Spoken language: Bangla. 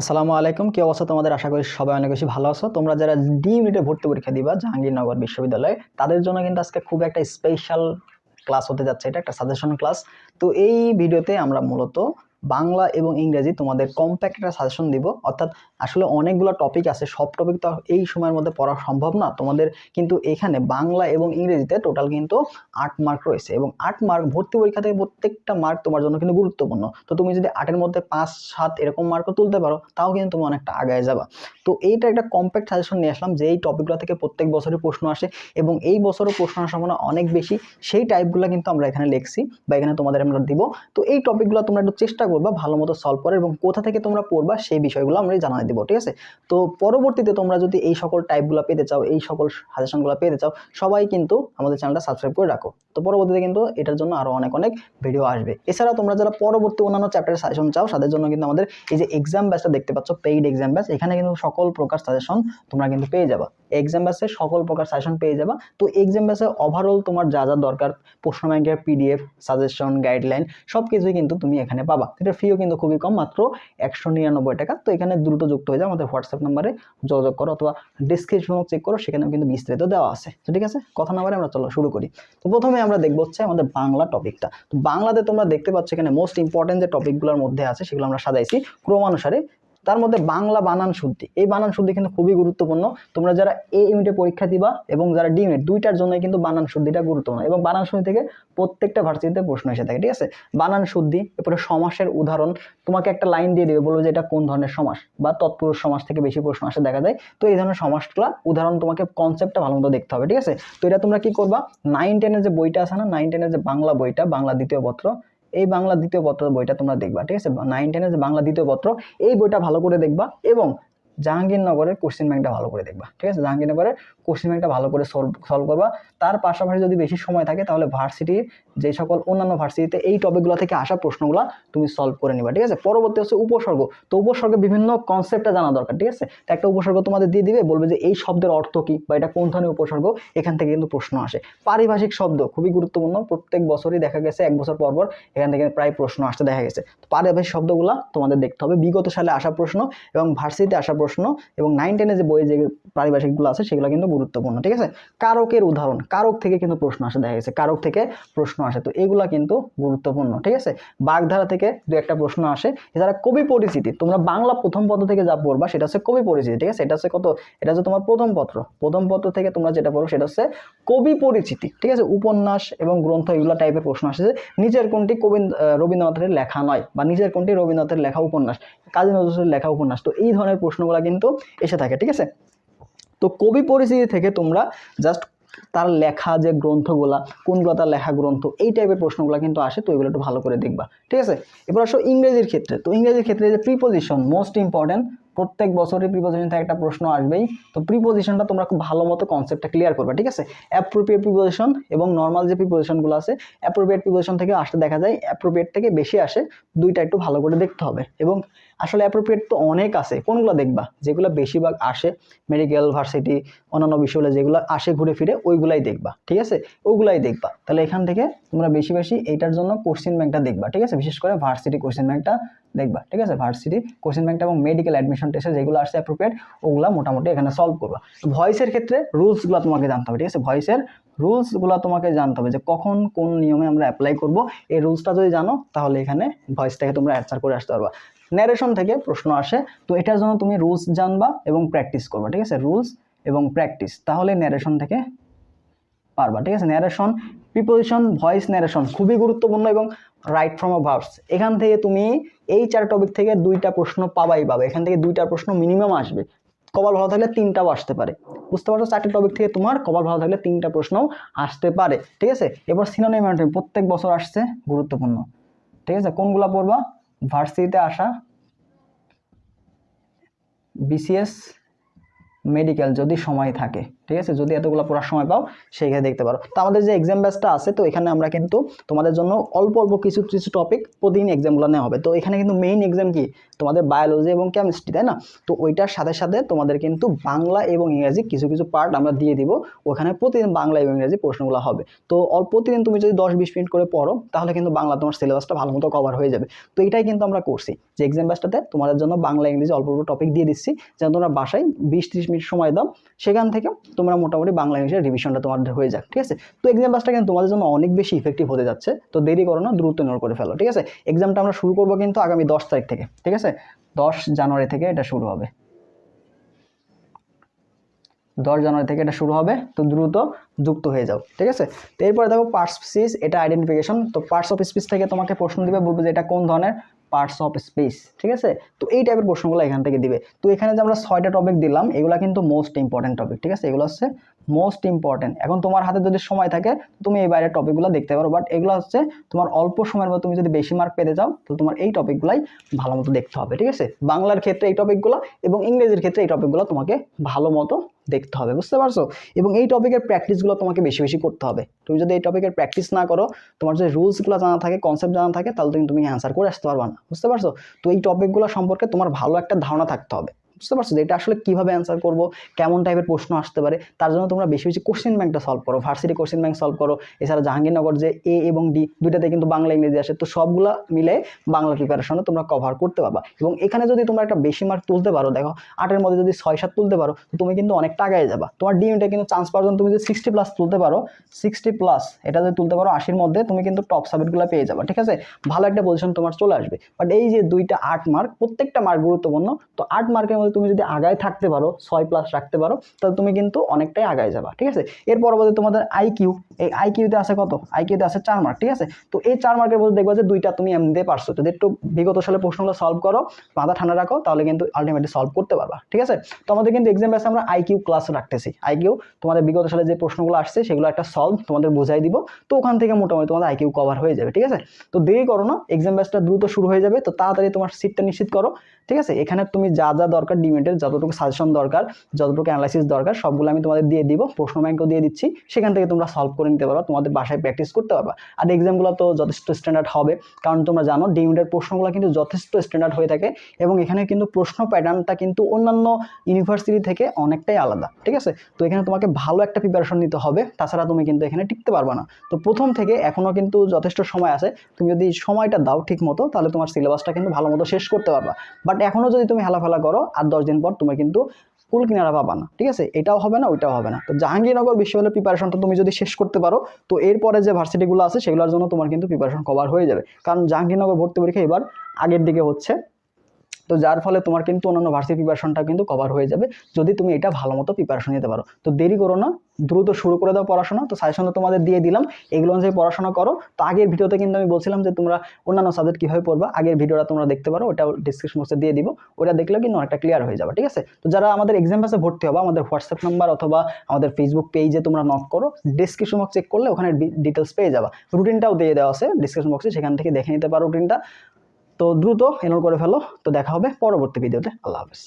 আসসালামু আলাইকুম। কি অবস্থা তোমাদের? আশা করি সবাই অনেক বেশি ভালো আছো। তোমরা যারা ডি ইউনিটে ভর্তি পরীক্ষা দিবা জাহাঙ্গীরনগর বিশ্ববিদ্যালয়ে, তাদের জন্য কিন্তু আজকে খুব একটা স্পেশাল ক্লাস হতে যাচ্ছে। এটা একটা সাজেশন ক্লাস তো এই ভিডিওতে আমরা মূলত বাংলা এবং ইংরেজি তোমাদের কম্প্যাক্ট একটা সাজেশন দিব। অর্থাৎ আসলে অনেকগুলো টপিক আছে, সব টপিক তো এই সময়ের মধ্যে পড়া সম্ভব না। তোমাদের কিন্তু এখানে বাংলা এবং ইংরেজিতে টোটাল কিন্তু আট মার্ক রয়েছে এবং আট মার্ক ভর্তি পরীক্ষা থেকে প্রত্যেকটা মার্ক তোমার জন্য কিন্তু গুরুত্বপূর্ণ। তো তুমি যদি আটের মধ্যে পাঁচ, সাত এরকম মার্কও তুলতে পারো, তাও কিন্তু তুমি অনেকটা আগায় যাবা। তো এইটা একটা কম্প্যাক্ট সাজেশন নিয়ে আসলাম যে এই টপিকগুলো থেকে প্রত্যেক বছরই প্রশ্ন আসে এবং এই বছরও প্রশ্ন আসার সম্ভাবনা অনেক বেশি। সেই টাইপগুলো কিন্তু আমরা এখানে লিখছি বা এখানে তোমাদের আমরা দিব। তো এই টপিকগুলো তোমরা একটু চেষ্টা করবা, ভালো মতো সলভ করে এবং কোথা থেকে তোমরা পড়বা সেই বিষয়গুলো আমরা জানাই দিব, ঠিক আছে? তো পরবর্তীতে তোমরা যদি এই সকল টাইপগুলো পেতে চাও, এই সকল সাজেশনগুলো পেতে চাও, সবাই কিন্তু আমাদের চ্যানেলটা সাবস্ক্রাইব করে রাখো। তো পরবর্তীতে কিন্তু এটার জন্য আরও অনেক অনেক ভিডিও আসবে। এছাড়া তোমরা যারা পরবর্তী অন্যান্য চ্যাপ্টারের সাজেশন চাও, তাদের জন্য কিন্তু আমাদের এই যে এক্সাম ব্যাচটা দেখতে পাচ্ছ পেইড এক্সাম ব্যাচ এখানে কিন্তু সকল প্রকার সাজেশন তোমরা কিন্তু পেয়ে যাবা। এক্সাম ব্যাচে সকল প্রকার সাজেশন পেয়ে যাবা। তো এক্সাম ব্যাচে ওভারঅল তোমার যা যা দরকার, প্রশ্ন ব্যাংকের পিডিএফ সাজেশন গাইডলাইন সব কিছুই কিন্তু তুমি এখানে পাবা। এটা ফিও কিন্তু খুবই কম, মাত্র একশো নিরানব্বই টাকা। তো এখানে দ্রুত যুক্ত হয়ে যাও, আমাদের হোয়াটসঅ্যাপ নাম্বারে যোগাযোগ করো অথবা ডিসক্রিপশন চেক করো, সেখানেও কিন্তু বিস্তারিত দেওয়া আছে। তো ঠিক আছে, কথা না আমরা চলো শুরু করি। তো প্রথমে আমরা দেখব হচ্ছে আমাদের বাংলা টপিকটা তো বাংলাতে তোমরা দেখতে পাচ্ছ এখানে মোস্ট ইম্পর্টেন্ট যে টপিকগুলোর মধ্যে আছে, সেগুলো আমরা সাজাইছি। ক্রমানুসারে তার মধ্যে বাংলা বানান শুদ্ধি। এই বানান শুদ্ধি কিন্তু খুবই গুরুত্বপূর্ণ। তোমরা যারা এ ইউনিটে পরীক্ষা দিবা এবং যারা ডি ইউনিট দুইটার জন্যই কিন্তু বানান শুদ্ধিটা গুরুত্বপূর্ণ। এবং বানান শুদ্ধি থেকে প্রত্যেকটা ভার্সিটিতে প্রশ্ন এসে থাকে, ঠিক আছে? বানান শুদ্ধি, এরপরে সমাসের উদাহরণ। তোমাকে একটা লাইন দিয়ে দেবে, বলব যে এটা কোন ধরনের সমাস বা তৎপুরুষ সমাস থেকে বেশি প্রশ্ন আসে দেখা যায়। তো এই ধরনের সমাসগুলা উদাহরণ তোমাকে কনসেপ্টটা ভালো মতো দেখতে হবে, ঠিক আছে? তো এটা তোমরা কি করবা? নাইন টেনের যে বইটা আছে না নাইন টেনের যে বাংলা বইটা, বাংলা দ্বিতীয় পত্র এই বাংলা দ্বিতীয় পত্র বইটা তোমরা দেখবা, ঠিক আছে? নাইন টেনের যে বাংলা দ্বিতীয় পত্র, এই বইটা ভালো করে দেখবা এবং জাহাঙ্গীরনগরের কোশ্চেন ব্যাংকটা ভালো করে দেখবা, ঠিক আছে? জাহাঙ্গীরনগরের কোশ্চেন ব্যাংকটা ভালো করে সলভ সলভ করবা। তার পাশাপাশি যদি বেশি সময় থাকে, তাহলে ভার্সিটির যে সকল অন্যান্য ভার্সিটিতে এই টপিকগুলো থেকে আসা প্রশ্নগুলো তুমি সলভ করে নিবা, ঠিক আছে? পরবর্তী হচ্ছে উপসর্গ। তো উপসর্গে বিভিন্ন কনসেপ্টটা জানা দরকার, ঠিক আছে? তো একটা উপসর্গ তোমাদের দিয়ে দিবে, বলবে যে এই শব্দের অর্থ কী বা এটা কোন ধরনের উপসর্গ? এখান থেকে কিন্তু প্রশ্ন আসে। পারিভাষিক শব্দ খুবই গুরুত্বপূর্ণ, প্রত্যেক বছরই দেখা গেছে, এক বছর পর পর এখান থেকে প্রায় প্রশ্ন আসতে দেখা গেছে। তো পারিভাষিক শব্দগুলো তোমাদের দেখতে হবে। বিগত সালে আসা প্রশ্ন এবং ভার্সিটিতে আসা প্রশ্ন এবং নাইন টেনে যে বইয়ে যে পারিভাষিকগুলো আছে সেগুলো কিন্তু গুরুত্বপূর্ণ, ঠিক আছে? কারকের উদাহরণ, কারক থেকে কিন্তু প্রশ্ন আসে, দেখা গেছে, কারক থেকে প্রশ্ন আসে, তো এগুলা কিন্তু গুরুত্বপূর্ণ, ঠিক আছে? বাগধারা থেকে দু একটা প্রশ্ন আসে, এছাড়া কবি পরিচিতি, তোমরা বাংলা প্রথম পত্র থেকে যা পড়বা সেটা হচ্ছে কবি পরিচিতি, ঠিক আছে? এটা হচ্ছে কত? এটা হচ্ছে তোমার প্রথম পত্র প্রথম পত্র থেকে তোমরা যেটা পড়ো সেটা হচ্ছে কবি পরিচিতি, ঠিক আছে? উপন্যাস এবং গ্রন্থ এগুলো টাইপের প্রশ্ন আসে যে নিজের কোনটি কবি রবীন্দ্রনাথের লেখা নয় বা নিজের কোনটি রবীন্দ্রনাথের লেখা উপন্যাস, কাজী নজরুলের লেখা উপন্যাস, তো এই ধরনের প্রশ্নগুলো কিন্তু এসে থাকে, ঠিক আছে? তো কবি পরিচিতি থেকে তোমরা জাস্ট তার লেখা যে গ্রন্থগুলা, কোনগুলো তার লেখা গ্রন্থ, এই টাইপের প্রশ্নগুলো কিন্তু আসে, তো এগুলো একটু ভালো করে দেখবা, ঠিক আছে? এবার আসো ইংরেজির ক্ষেত্রে, তো ইংরেজির ক্ষেত্রে যে প্রিপোজিশন মোস্ট ইম্পর্টেন্ট প্রত্যেক বছরই প্রিপোজিশন থেকে একটা প্রশ্ন আসবেই, তো প্রিপোজিশনটা তোমরা খুব ভালো মতো কনসেপ্টটা ক্লিয়ার করবে, ঠিক আছে? অ্যাপ্রোপ্রিয়েট প্রিপোজিশন এবং নর্মাল যে প্রিপোজিশনগুলো আছে অ্যাপ্রোপ্রিয়েট প্রিপোজিশন থেকে আসতে দেখা যায় অ্যাপ্রোপ্রিয়েট থেকে বেশি আসে, দুইটা একটু ভালো করে দেখতে হবে এবং আসলে অ্যাপ্রোপ্রিয়েট তো অনেক আছে। কোনগুলো দেখবা? যেগুলো বেশিরভাগ আসে মেডিকেল ভার্সিটি অন্যান্য বিশ্ববিদ্যালয় যেগুলো আসে ঘুরে ফিরে, ওইগুলাই দেখবা, ঠিক আছে? ওইগুলাই দেখবা। তাহলে এখান থেকে তোমরা বেশি বেশি এইটার জন্য কোশ্চেন ব্যাংকটা দেখবা, ঠিক আছে? বিশেষ করে ভার্সিটি কোশ্চেন ব্যাংকটা দেখবা, ঠিক আছে? ভার্সিটি কোশ্চেন ব্যাংকটা এবং মেডিকেল অ্যাডমিশন টেস্টে যেগুলো আসছে অ্যাপ্রোপ্রিয়েট ওগুলো মোটামুটি এখানে সলভ করবা। ভয়েসের ক্ষেত্রে রুলসগুলো তোমাকে জানতে হবে, ঠিক আছে? ভয়েসের রুলসগুলো তোমাকে জানতে হবে যে কখন কোন নিয়মে আমরা অ্যাপ্লাই করব। এই রুলসটা যদি জানো, তাহলে এখানে ভয়েসটাকে তোমরা অ্যান্সার করে আসতে পারবা। ন্যারেশন থেকে প্রশ্ন আসে। তো এটার জন্য তুমি রুলস জানবা এবং প্র্যাকটিস করবা, ঠিক আছে? রুলস এবং প্র্যাকটিস তাহলে ন্যারেশন থেকে পারবা, ঠিক আছে? ন্যারেশন প্রিপোজিশন ভয়েস ন্যারেশন খুবই গুরুত্বপূর্ণ এবং রাইট ফ্রম আ ভার্বস এখান থেকে তুমি এই চার টপিক থেকে দুইটা প্রশ্ন পাবাই পাবে। এখান থেকে দুইটা প্রশ্ন মিনিমাম আসবে। কপাল ভালো থাকলে তিনটাও আসতে পারে। বুঝতে পারছ? চারটি টপিক থেকে তোমার কপাল ভালো থাকলে তিনটা প্রশ্নও আসতে পারে, ঠিক আছে? এবার সিনোনিম প্রত্যেক বছর আসছে, গুরুত্বপূর্ণ। ঠিক আছে? কোনগুলা পড়বা? ভার্সিটিতে আসা বিসিএস মেডিকেল যদি সময় থাকে। ঠিক আছে? যদি এতগুলো পড়ার সময় পাও, সেইখানে দেখতে পারো। তো আমাদের যে এক্সাম ব্যাচটা আছে, তো এখানে আমরা কিন্তু তোমাদের জন্য অল্প অল্প কিছু কিছু টপিক প্রতিদিন এক্সামগুলো নেওয়া হবে। তো এখানে কিন্তু মেইন এক্সাম কি? তোমাদের বায়োলজি এবং কেমিস্ট্রি তাই না? তো ওইটার সাথে সাথে তোমাদের কিন্তু বাংলা এবং ইংরেজি কিছু কিছু পার্ট আমরা দিয়ে দিব। ওখানে প্রতিদিন বাংলা এবং ইংরেজি প্রশ্নগুলো হবে। তো অল্প প্রতিদিন তুমি যদি দশ, বিশ মিনিট করে পড়ো, তাহলে কিন্তু বাংলা তোমার সিলেবাসটা ভালো মতো কভার হয়ে যাবে। তো এটাই কিন্তু আমরা করছি। যে এক্সাম ব্যাচটাতে তোমাদের জন্য বাংলা, ইংরেজি অল্প অল্প টপিক দিয়ে দিচ্ছি। যেন তোমরা বাসায় বিশ, ত্রিশ মিনিট সময় দাও। সেখান থেকে তোমরা মোটামুটি বাংলা ইংলিশের রিভিশনটা তোমাদের হয়ে যাক, ঠিক আছে? তো এক্সাম ব্যাচটা কিন্তু তোমাদের জন্য অনেক বেশি ইফেক্টিভ হতে যাচ্ছে। তো দেরি করো না, দ্রুত নোট করে ফেলো, ঠিক আছে? এক্সামটা আমরা শুরু করব কিন্তু আগামী দশ তারিখ থেকে, ঠিক আছে? দশ জানুয়ারি থেকে এটা শুরু হবে। দশ জানুয়ারি থেকে এটা শুরু হবে, তো দ্রুত যুক্ত হয়ে যাও, ঠিক আছে? তো এরপরে দেখো পার্টস স্পিচ এটা আইডেন্টিফিকেশন তো পার্টস অফ স্পিচ থেকে তোমাকে প্রশ্ন দিবে, বলবে যে এটা কোন ধরনের পার্টস অফ স্পেস ঠিক আছে? তো এই টাইপের প্রশ্নগুলো এখান থেকে দিবে। তো এখানে যে আমরা ছয়টা টপিক দিলাম, এগুলো কিন্তু মোস্ট ইম্পর্টেন্ট টপিক ঠিক আছে? এগুলো হচ্ছে মোস্ট ইম্পর্টেন্ট এখন তোমার হাতে যদি সময় থাকে, তুমি এই বাইরের টপিকগুলো দেখতে পারো। বাট এগুলো হচ্ছে তোমার অল্প সময়ের মধ্যে তুমি যদি বেশি মার্ক পেতে চাও, তাহলে তোমার এই টপিকগুলাই ভালো মতো দেখতে হবে, ঠিক আছে? বাংলার ক্ষেত্রে এই টপিকগুলো এবং ইংরেজির ক্ষেত্রে এই টপিকগুলো তোমাকে ভালো মতো দেখতে হবে, বুঝতে পারছ? এবং এই টপিকের প্র্যাকটিসগুলো তোমাকে বেশি বেশি করতে হবে। তুমি যদি এই টপিকের প্র্যাকটিস না করো, তোমার যদি রুলসগুলো জানা থাকে কনসেপ্ট জানা থাকে, তাহলে তুমি তুমি অ্যান্সার করে আসতে পারবা না, বুঝতে পারছ? তো এই টপিকগুলো সম্পর্কে তোমার ভালো একটা ধারণা থাকতে হবে। বুঝতে পারছ এটা আসলে কীভাবে অ্যান্সার করব, কেমন টাইপের প্রশ্ন আসতে পারে, তার জন্য তোমরা বেশি বেশি কোশ্চেন ব্যাংকটা সলভ করো ভার্সিটি কোশ্চেন ব্যাংক সলভ করো, এছাড়া জাহাঙ্গীরনগর যে এ এবং ডি দুইটাতে কিন্তু বাংলা, ইংরেজি আসে, তো সবগুলো মিলে বাংলা প্রিপারেশনে তোমরা কভার করতে পারবা। এবং এখানে যদি তোমরা একটা বেশি মার্ক তুলতে পারো, দেখো আটের মধ্যে যদি ছয়, সাত তুলতে পারো, তো তুমি কিন্তু অনেক টাকায় যাবা। তোমার ডিএমটা কিন্তু চান্স পাওয়ার জন্য তুমি যদি সিক্সটি প্লাস তুলতে পারো সিক্সটি প্লাস এটা যদি তুলতে পারো আশির মধ্যে, তুমি কিন্তু টপ সাবজেক্টগুলো পেয়ে যাবা, ঠিক আছে? ভালো একটা পজিশন তোমার চলে আসবে। বাট এই যে দুইটা আট মার্ক প্রত্যেকটা মার্ক গুরুত্বপূর্ণ, তো আট মার্কের মধ্যে তুমি যদি আগায় থাকতে পারো, ছয় প্লাস রাখতে পারো, তাহলে তুমি কিন্তু অনেকটাই আগায় যাবা, ঠিক আছে? এর পরবর্তী তোমাদের আইকিউ এই আইকিউতে আছে কত? আইকিউতে আছে চার মার্ক ঠিক আছে? তো এই চার মার্কের মধ্যে দেখবা যে দুইটা তুমি এমনিতে পারছ। যদি একটু বিগত সালে প্রশ্নগুলো সলভ করো মাথা ঠান্ডা রাখো, তাহলে কিন্তু আলটিমেটলি সলভ করতে পারবা, ঠিক আছে? তো আমাদের কিন্তু এক্সাম ব্যাসে আমরা আইকিউ ক্লাস রাখতেছি। আইকিউ তোমাদের বিগত সালে যে প্রশ্নগুলো আসছে, সেগুলো একটা সলভ তোমাদের বোঝাই দিব। তো ওখান থেকে মোটামুটি তোমাদের আইকিউ কভার হয়ে যাবে, ঠিক আছে? তো দেরি করো না এক্সাম ব্যাসটা দ্রুত শুরু হয়ে যাবে। তো তাড়াতাড়ি তোমার সিটটা নিশ্চিত করো। ঠিক আছে? এখানে তুমি যা যা দরকার ডিমেটের যতটুকু সাজেশন দরকার, যতটুকু অ্যানালাইসিস দরকার, সবগুলো আমি তোমাদের দিয়ে দিব। প্রশ্ন ব্যাংকও দিয়ে দিচ্ছি। সেখান থেকে তোমরা সলভ করে নিতে পারো। তোমাদের বাসায় প্র্যাকটিস করতে পারবা। আর এক্সামগুলো তো যথেষ্ট স্ট্যান্ডার্ড হবে। কারণ তোমরা জানো ডিমেটের প্রশ্নগুলো কিন্তু যথেষ্ট স্ট্যান্ডার্ড হয়ে থাকে এবং এখানে কিন্তু প্রশ্ন প্যাটার্নটা কিন্তু অন্যান্য ইউনিভার্সিটি থেকে অনেকটাই আলাদা। ঠিক আছে? তো এখানে তোমাকে ভালো একটা প্রিপারেশন নিতে হবে। তাছাড়া তুমি কিন্তু এখানে টিকতে পারবে না। তো প্রথম থেকে এখনও কিন্তু যথেষ্ট সময় আছে। তুমি যদি সময়টা দাও ঠিক মতো তাহলে তোমার সিলেবাসটা কিন্তু ভালো মতো শেষ করতে পারবা। বাট এখনও যদি তুমি হেলাফেলা করো, আর দশ দিন পর তুমি কিন্তু কুল কিনারা পাবা না, ঠিক আছে? এটাও হবে না, ওইটাও হবে না। তো জাহাঙ্গীরনগর বিশ্ববিদ্যালয়ের প্রিপারেশনটা তুমি যদি শেষ করতে পারো, তো এরপরে যে ভার্সিটিগুলো আছে, সেগুলোর জন্য তোমার কিন্তু প্রিপারেশন কভার হয়ে যাবে। কারণ জাহাঙ্গীরনগর ভর্তি পরীক্ষা এবার আগের দিকে হচ্ছে। তো যার ফলে তোমার কিন্তু অন্যান্য ভার্সিটি প্রিপারেশনটা কিন্তু কভার হয়ে যাবে, যদি তুমি এটা ভালো মতো প্রিপারেশন নিতে পারো। তো দেরি করো না, দ্রুত শুরু করে দাও পড়াশোনা। তো সাজেশন তোমাদের দিয়ে দিলাম, এগুলো অনুযায়ী পড়াশোনা করো। তো আগের ভিডিওতে কিন্তু আমি বলছিলাম যে তোমরা অন্যান্য সাবজেক্ট কীভাবে পড়বা, আগের ভিডিওটা তোমরা দেখতে পারো ওটা ডিসক্রিপশন বক্সে দিয়ে দিব। ওটা দেখলে কিন্তু অনেকটা ক্লিয়ার হয়ে যাবে, ঠিক আছে? তো যারা আমাদের এক্সাম পাসে ভর্তি হবে, আমাদের হোয়াটসঅ্যাপ নাম্বার অথবা আমাদের ফেসবুক পেজে তোমরা নক করো ডিসক্রিপশন বক্স চেক করলে ওখানে ডিটেলস পেয়ে যাবা। রুটিনটাও দিয়ে দেওয়া আছে ডিসক্রিপশন বক্সে সেখান থেকে দেখে নিতে পারো রুটিনটা তো দ্রুত এনরোল করে ফেলো। তো দেখা হবে পরবর্তী ভিডিওতে। আল্লাহ হাফেজ।